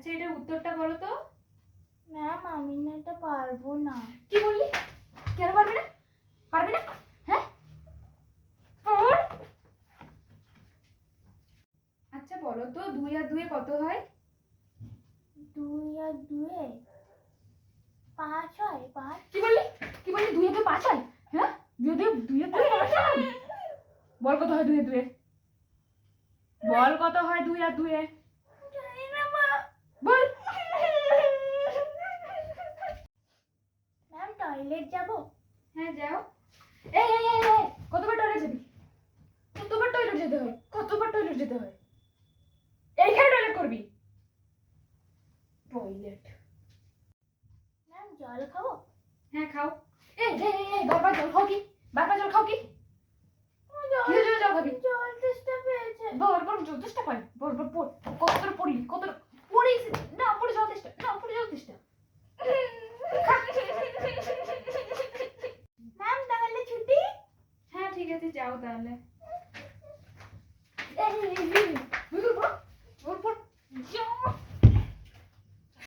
আচ্ছা এটার উত্তরটা বলো তো। ম্যাম আমি না এটা পারব না। কি বললি? কেন পারবি না? পারবি না? হ্যাঁ? আচ্ছা বলো তো দুই আর দুয়ে কত হয়? দুই আর দুয়ে পাঁচ হয় পাঁচ। কি বললি? কি বললি? দুই দুই পাঁচ হয়? হ্যাঁ? দুই আর দুই আর পাঁচ হয়? বল কত হয় দুই দুয়ে? বল কত হয় দুই আর দুয়ে জানি না মা বল ম্যাম টয়লেট যাব? হ্যাঁ যাও। এই এই এই কতবার টয়লেট যাবি? কতবার টয়লেট যেতে হয়? কতবার টয়লেট যেতে হয়? এইখানে টয়লেট করবি? টয়লেট ম্যাম জল খাব? হ্যাঁ খাও। এই এই এই, বারবার জল খাও কি? বারবার জল খাও কি? জল জল খাবি? জল তেষ্টা পেয়েছে। বারবার জল তেষ্টা পাই বারবার পড় কতটা পড়লি? কতটা পড়িস না পড়ে জল তেষ্টা না পড়ে জল তেষ্টা ম্যাম তাহলে ছুটি হ্যাঁ ঠিক আছে যাও তাহলে এই, এই, এই,